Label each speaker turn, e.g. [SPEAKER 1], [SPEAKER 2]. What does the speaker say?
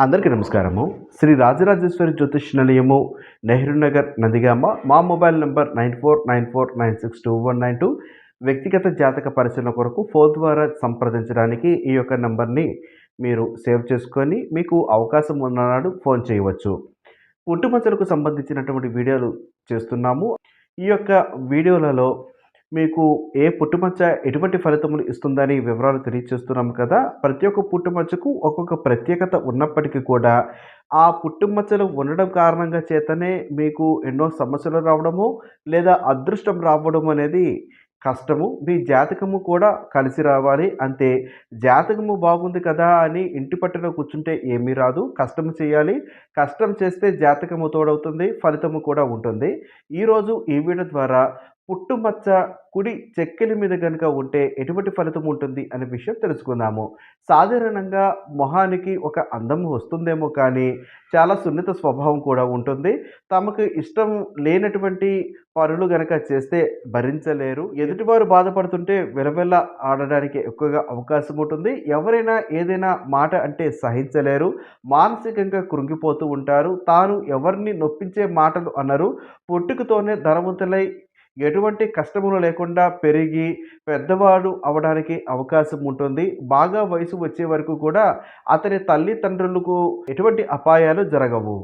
[SPEAKER 1] అందరికీ నమస్కారము. శ్రీ రాజరాజేశ్వరి జ్యోతిష్ నిలయము నెహ్రూ నగర్ నందిగామ మా mobile number nine four nine four nine six two one nine two. వ్యక్తిగత జాతక పరిశీలన కొరకు ఫోన్ ద్వారా సంప్రదించడానికి ఈ యొక్క నెంబర్ని మీరు సేవ్ చేసుకొని మీకు అవకాశం ఉన్ననాడు ఫోన్ చేయవచ్చు. పుట్టుమచ్చలకు సంబంధించినటువంటి వీడియోలు చేస్తున్నాము. ఈ యొక్క వీడియోలలో మీకు ఏ పుట్టుమచ్చ ఎటువంటి ఫలితములు ఇస్తుందని వివరాలు తెలియజేస్తున్నాం కదా. ప్రతి ఒక్క పుట్టుమచ్చకు ఒక్కొక్క ప్రత్యేకత ఉన్నప్పటికీ కూడా ఆ పుట్టుమచ్చలు ఉండడం కారణంగా చేతనే మీకు ఎన్నో సమస్యలు రావడము లేదా అదృష్టం రావడం అనేది కష్టము. మీ జాతకము కూడా కలిసి రావాలి. అంతే జాతకము బాగుంది కదా అని ఇంటి పట్టున కూర్చుంటే ఏమీ రాదు. కష్టం చేయాలి. కష్టం చేస్తే జాతకము తోడవుతుంది ఫలితము కూడా ఉంటుంది. ఈరోజు ఈ వీడియో ద్వారా పుట్టుమచ్చ కుడి చెక్కెలి మీద కనుక ఉంటే ఎటువంటి ఫలితం ఉంటుంది అనే విషయం తెలుసుకుందాము. సాధారణంగా మొహానికి ఒక అందం వస్తుందేమో కానీ చాలా సున్నిత స్వభావం కూడా ఉంటుంది. తమకు ఇష్టం లేనటువంటి పనులు గనక చేస్తే భరించలేరు. ఎదుటివారు బాధపడుతుంటే వెలవెల్ల ఆడడానికి ఎక్కువగా అవకాశం ఉంటుంది. ఎవరైనా ఏదైనా మాట అంటే సహించలేరు. మానసికంగా కృంగిపోతూ ఉంటారు. తాను ఎవరిని నొప్పించే మాటలు అన్నారు పుట్టుకతోనే ధనవంతులై ఎటువంటి కష్టములు లేకుండా పెరిగి పెద్దవాడు అవడానికి అవకాశం ఉంటుంది. బాగా వయసు వచ్చే వరకు కూడా అతని తల్లిదండ్రులకు ఎటువంటి అపాయాలు జరగవు.